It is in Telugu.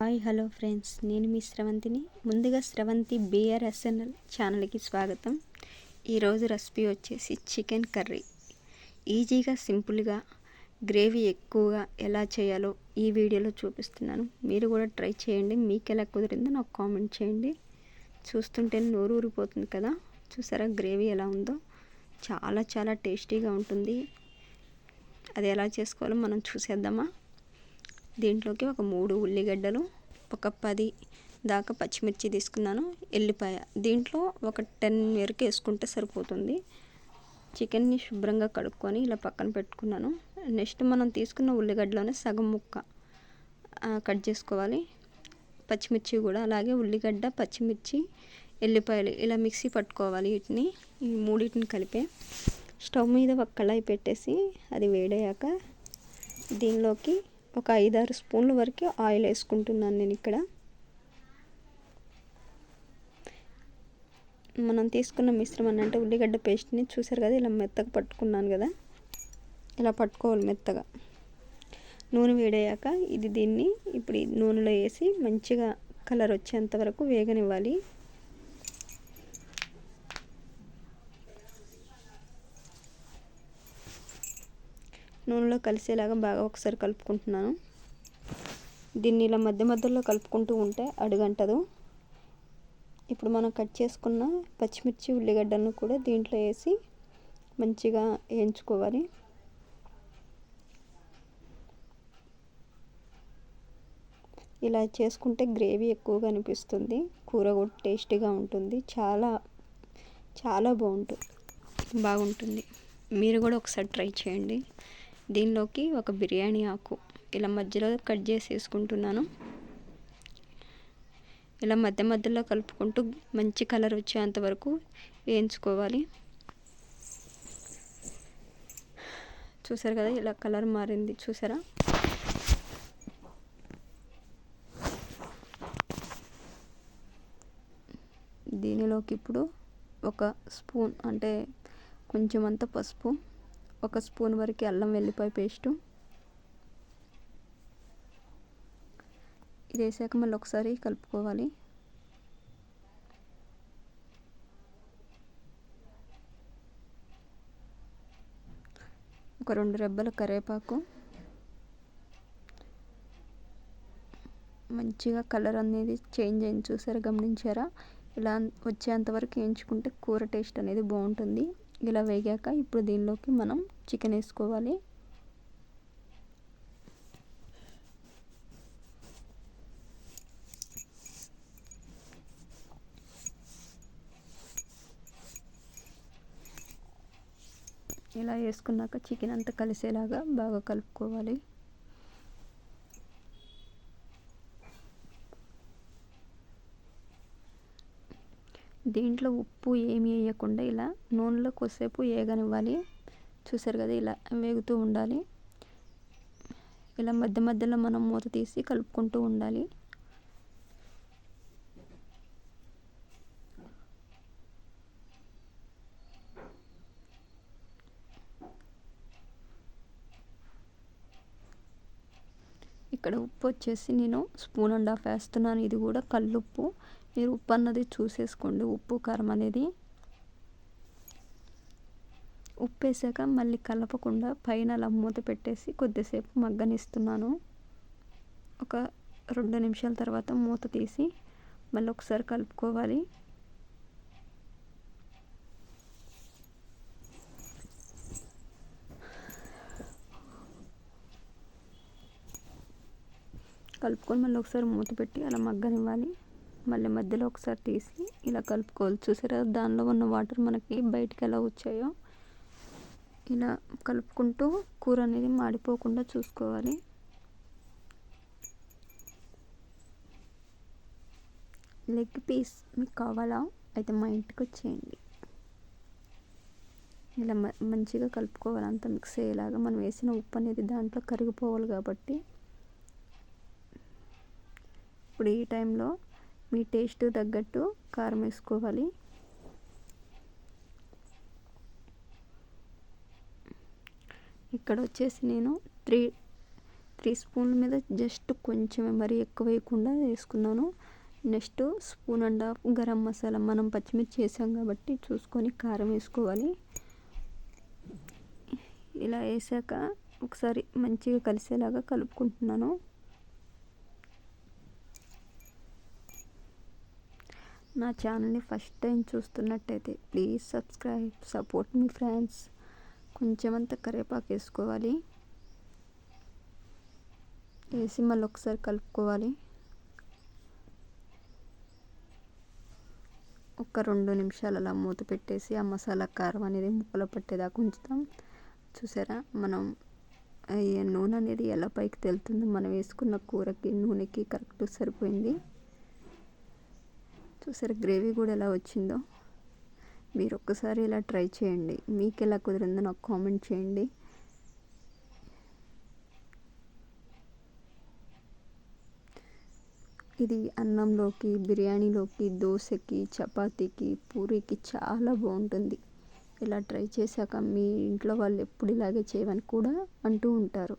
Hi hello friends. నేను మీ స్రవంతిని. ముందుగా స్రవంతి బిఆర్ఎస్ఎన్ఎల్ ఛానల్కి స్వాగతం. ఈరోజు రెసిపీ వచ్చేసి చికెన్ కర్రీ. ఈజీగా సింపుల్గా గ్రేవీ ఎక్కువగా ఎలా చేయాలో ఈ వీడియోలో చూపిస్తున్నాను. మీరు కూడా ట్రై చేయండి. మీకు ఎలా కుదిరిందో నాకు కామెంట్ చేయండి. చూస్తుంటే నోరు ఊరిపోతుంది కదా. చూసారా గ్రేవీ ఎలా ఉందో? చాలా చాలా టేస్టీగా ఉంటుంది. అది ఎలా చేసుకోవాలో మనం చూసేద్దామా? దీంట్లోకి ఒక మూడు ఉల్లిగడ్డలు ఒక పది దాకా పచ్చిమిర్చి తీసుకున్నాను ఎల్లిపాయ. దీంట్లో ఒక టెన్ వరకు వేసుకుంటే సరిపోతుంది. చికెన్ని శుభ్రంగా కడుక్కొని ఇలా పక్కన పెట్టుకున్నాను. నెక్స్ట్ మనం తీసుకున్న ఉల్లిగడ్డలోనే సగం ముక్క కట్ చేసుకోవాలి. పచ్చిమిర్చి కూడా అలాగే ఉల్లిగడ్డ పచ్చిమిర్చి ఎల్లిపాయలు ఇలా మిక్సీ పట్టుకోవాలి వీటిని. ఈ మూడింటిని కలిపే స్టవ్ మీద ఒక కళాయి పెట్టేసి అది వేడయ్యాక దీనిలోకి ఒక ఐదారు స్పూన్ల వరకు ఆయిల్ వేసుకుంటున్నాను నేను ఇక్కడ. మనం తీసుకున్న మిశ్రమం అంటే ఉల్లిగడ్డ పేస్ట్ని చూసారు కదా ఇలా మెత్తగా పట్టుకున్నాను కదా. ఇలా పట్టుకోవాలి మెత్తగా. నూనె వేడయ్యాక ఇది దీన్ని ఇప్పుడు నూనెలో వేసి మంచిగా కలర్ వచ్చేంత వరకు వేగనివ్వాలి. నూనెలో కలిసేలాగా బాగా ఒకసారి కలుపుకుంటున్నాను. దీన్ని ఇలా మధ్య మధ్యలో కలుపుకుంటూ ఉంటే అడుగంటదు. ఇప్పుడు మనం కట్ చేసుకున్న పచ్చిమిర్చి ఉల్లిగడ్డలను కూడా దీంట్లో వేసి మంచిగా వేయించుకోవాలి. ఇలా చేసుకుంటే గ్రేవీ ఎక్కువగా అనిపిస్తుంది కూర కూడా టేస్టీగా ఉంటుంది. చాలా చాలా బాగుంటుంది బాగుంటుంది. మీరు కూడా ఒకసారి ట్రై చేయండి. దీనిలోకి ఒక బిర్యానీ ఆకు ఇలా మధ్యలో కట్ చేసి వేసుకుంటున్నాను. ఇలా మధ్య మధ్యలో కలుపుకుంటూ మంచి కలర్ వచ్చేంత వరకు వేయించుకోవాలి. చూసారు కదా ఇలా కలర్ మారింది. చూసారా? దీనిలోకి ఇప్పుడు ఒక స్పూన్ అంటే కొంచెం అంత పసుపు ఒక స్పూన్ వరకు అల్లం వెల్లిపాయ పేస్టు. ఇది వేసాక మళ్ళీ ఒకసారి కలుపుకోవాలి. ఒక రెండు రెబ్బల కరివేపాకు. మంచిగా కలర్ అనేది చేంజ్ అయింది చూసారా గమనించారా? ఇలా వచ్చేంతవరకు వేయించుకుంటే కూర టేస్ట్ అనేది బాగుంటుంది. ఇలా వేగాక ఇప్పుడు దీనిలోకి మనం చికెన్ వేసుకోవాలి. ఇలా వేసుకున్నాక చికెన్ అంతా కలిసేలాగా బాగా కలుపుకోవాలి. దీంట్లో ఉప్పు ఏమి వేయకుండా ఇలా నూనెలో కొద్దిసేపు వేగనివ్వాలి. చూసారు కదా ఇలా వేగుతూ ఉండాలి. ఇలా మధ్య మధ్యలో మనం మూత తీసి కలుపుకుంటూ ఉండాలి. ఇక్కడ ఉప్పు వచ్చేసి నేను స్పూన్ అండ్ హాఫ్ వేస్తున్నాను. ఇది కూడా కల్లుప్పు. మీరు ఉప్పు అన్నది చూసేసుకోండి. ఉప్పు కారం అనేది ఉప్పు వేసాక మళ్ళీ కలపకుండా పైన అలా మూత పెట్టేసి కొద్దిసేపు మగ్గనిస్తున్నాను. ఒక రెండు నిమిషాల తర్వాత మూత తీసి మళ్ళీ ఒకసారి కలుపుకోవాలి. కలుపుకొని మళ్ళీ ఒకసారి మూత పెట్టి అలా మగ్గనివ్వాలి. మళ్ళీ మధ్యలో ఒకసారి తీసి ఇలా కలుపుకోవాలి. చూసారా? దానిలో ఉన్న వాటర్ మనకి బయటికి ఎలా వచ్చాయో? ఇలా కలుపుకుంటూ కూర అనేది మాడిపోకుండా చూసుకోవాలి. లెగ్ పీస్ మీకు కావాలా? అయితే మా ఇంటికి వచ్చేయండి. ఇలా మంచిగా కలుపుకోవాలి. అంతా మిక్స్ అయ్యేలాగా మనం వేసిన ఉప్పు అనేది దాంట్లో కరిగిపోవాలి కాబట్టి. ఇప్పుడు ఈ టైంలో మీ టేస్ట్ తగ్గట్టు కారం వేసుకోవాలి. ఇక్కడ వచ్చేసి నేను త్రీ త్రీ స్పూన్ల మీద జస్ట్ కొంచెం మరీ ఎక్కువ వేయకుండా వేసుకున్నాను. Next spoon and half garam masala మనం పచ్చిమిర్చి వేసాం కాబట్టి చూసుకొని కారం వేసుకోవాలి. ఇలా వేసాక ఒకసారి మంచిగా కలిసేలాగా కలుపుకుంటున్నాను. నా ఛానల్ని ఫస్ట్ టైం చూస్తున్నట్టయితే ప్లీజ్ సబ్స్క్రైబ్ సపోర్ట్ మీ ఫ్రెండ్స్. కొంచెం అంత కరివేపాకు వేసుకోవాలి. వేసి మళ్ళీ ఒకసారి కలుపుకోవాలి. ఒక రెండు నిమిషాలు అలా మూత పెట్టేసి ఆ మసాలా కారం అనేది ముక్కలు పట్టేదాకా ఉంచుతాం. చూసారా? మనం నూనె అనేది ఎలా పైకి తెలుతుందో మనం వేసుకున్న కూరకి నూనెకి కరెక్ట్ సరిపోయింది. చూసారా? గ్రేవీ కూడా ఎలా వచ్చిందో? మీరు ఒక్కసారి ఇలా ట్రై చేయండి. మీకు ఎలా కుదిరిందో నాకు కామెంట్ చేయండి. ఇది అన్నంలోకి బిర్యానీలోకి దోశకి చపాతీకి పూరీకి చాలా బాగుంటుంది. ఇలా ట్రై చేశాక మీ ఇంట్లో వాళ్ళు ఎప్పుడు ఇలాగే చేయమని కూడా అంటూ ఉంటారు.